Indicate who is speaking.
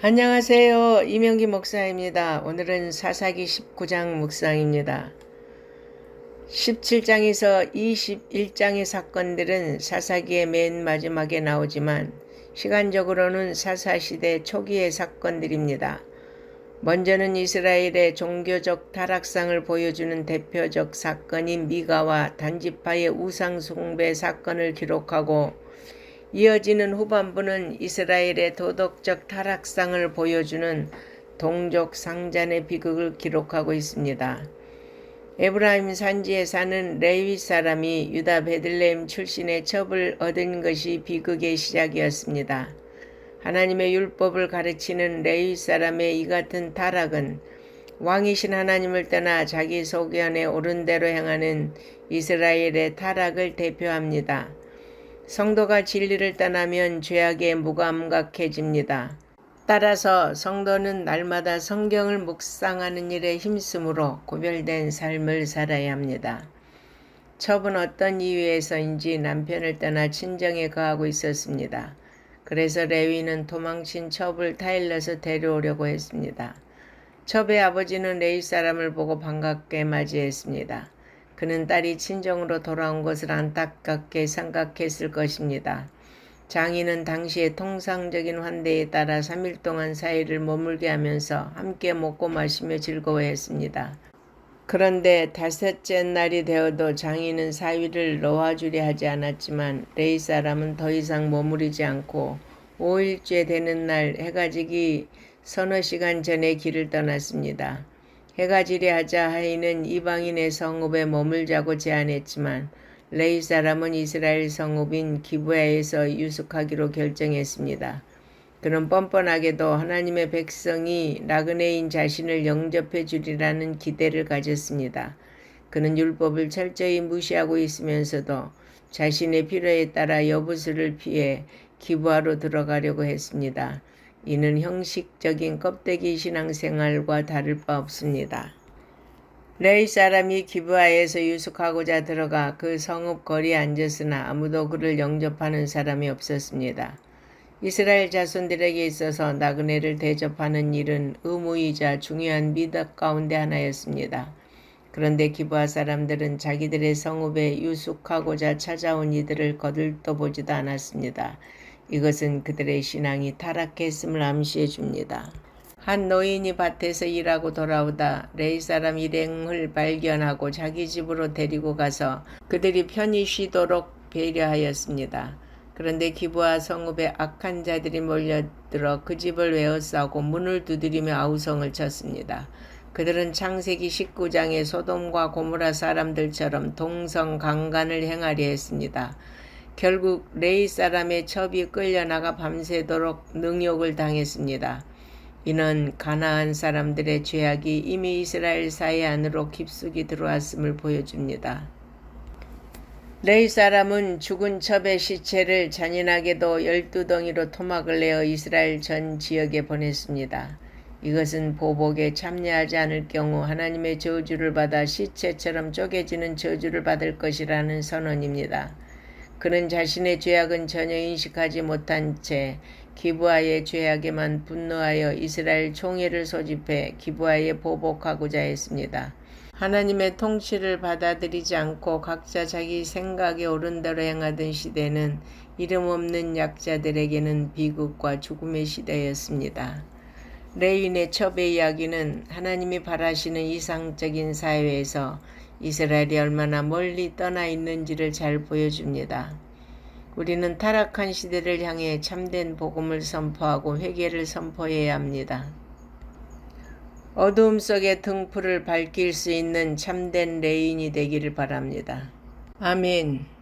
Speaker 1: 안녕하세요. 이명기 목사입니다. 오늘은 사사기 19장 묵상입니다. 17장에서 21장의 사건들은 사사기의 맨 마지막에 나오지만 시간적으로는 사사시대 초기의 사건들입니다. 먼저는 이스라엘의 종교적 타락상을 보여주는 대표적 사건인 미가와 단지파의 우상숭배 사건을 기록하고 이어지는 후반부는 이스라엘의 도덕적 타락상을 보여주는 동족 상잔의 비극을 기록하고 있습니다. 에브라임 산지에 사는 레위 사람이 유다 베들레헴 출신의 첩을 얻은 것이 비극의 시작이었습니다. 하나님의 율법을 가르치는 레위 사람의 이 같은 타락은 왕이신 하나님을 떠나 자기 소견에 옳은 대로 행하는 이스라엘의 타락을 대표합니다. 성도가 진리를 떠나면 죄악에 무감각해집니다. 따라서 성도는 날마다 성경을 묵상하는 일에 힘쓰므로 구별된 삶을 살아야 합니다. 첩은 어떤 이유에서인지 남편을 떠나 친정에 거하고 있었습니다. 그래서 레위는 도망친 첩을 타일러서 데려오려고 했습니다. 첩의 아버지는 레위 사람을 보고 반갑게 맞이했습니다. 그는 딸이 친정으로 돌아온 것을 안타깝게 생각했을 것입니다. 장인은 당시의 통상적인 환대에 따라 3일 동안 사이를 머물게 하면서 함께 먹고 마시며 즐거워했습니다. 그런데 다섯째 날이 되어도 장인은 사위를 놓아주려 하지 않았지만 레이 사람은 더 이상 머무르지 않고 5일째 되는 날 해가 지기 서너 시간 전에 길을 떠났습니다. 해가 지려하자 하인은 이방인의 성읍에 머물자고 제안했지만 레이 사람은 이스라엘 성읍인 기브야에서 유숙하기로 결정했습니다. 그는 뻔뻔하게도 하나님의 백성이 나그네인 자신을 영접해 주리라는 기대를 가졌습니다. 그는 율법을 철저히 무시하고 있으면서도 자신의 필요에 따라 여부수를 피해 기부하러 들어가려고 했습니다. 이는 형식적인 껍데기 신앙생활과 다를 바 없습니다. 레이 사람이 기브아에서 유숙하고자 들어가 그 성읍 거리에 앉았으나 아무도 그를 영접하는 사람이 없었습니다. 이스라엘 자손들에게 있어서 나그네를 대접하는 일은 의무이자 중요한 미덕 가운데 하나였습니다. 그런데 기브아 사람들은 자기들의 성읍에 유숙하고자 찾아온 이들을 거들떠보지도 않았습니다. 이것은 그들의 신앙이 타락했음을 암시해 줍니다. 한 노인이 밭에서 일하고 돌아오다 레이 사람 일행을 발견하고 자기 집으로 데리고 가서 그들이 편히 쉬도록 배려하였습니다. 그런데 기부와 성읍에 악한 자들이 몰려들어 그 집을 외워싸고 문을 두드리며 아우성을 쳤습니다. 그들은 창세기 19장의 소돔과 고무라 사람들처럼 동성 강간을 행하려 했습니다. 결국 레이 사람의 첩이 끌려나가 밤새도록 능욕을 당했습니다. 이는 가나안 사람들의 죄악이 이미 이스라엘 사회 안으로 깊숙이 들어왔음을 보여줍니다. 레이 사람은 죽은 첩의 시체를 잔인하게도 열두 덩이로 토막을 내어 이스라엘 전 지역에 보냈습니다. 이것은 보복에 참여하지 않을 경우 하나님의 저주를 받아 시체처럼 쪼개지는 저주를 받을 것이라는 선언입니다. 그는 자신의 죄악은 전혀 인식하지 못한 채 기부하의 죄악에만 분노하여 이스라엘 총회를 소집해 기부하에 보복하고자 했습니다. 하나님의 통치를 받아들이지 않고 각자 자기 생각에 옳은 대로 행하던 시대는 이름 없는 약자들에게는 비극과 죽음의 시대였습니다. 레인의 첩의 이야기는 하나님이 바라시는 이상적인 사회에서 이스라엘이 얼마나 멀리 떠나 있는지를 잘 보여줍니다. 우리는 타락한 시대를 향해 참된 복음을 선포하고 회개를 선포해야 합니다. 어두움 속의 등불을 밝힐 수 있는 참된 레인이 되기를 바랍니다. 아멘.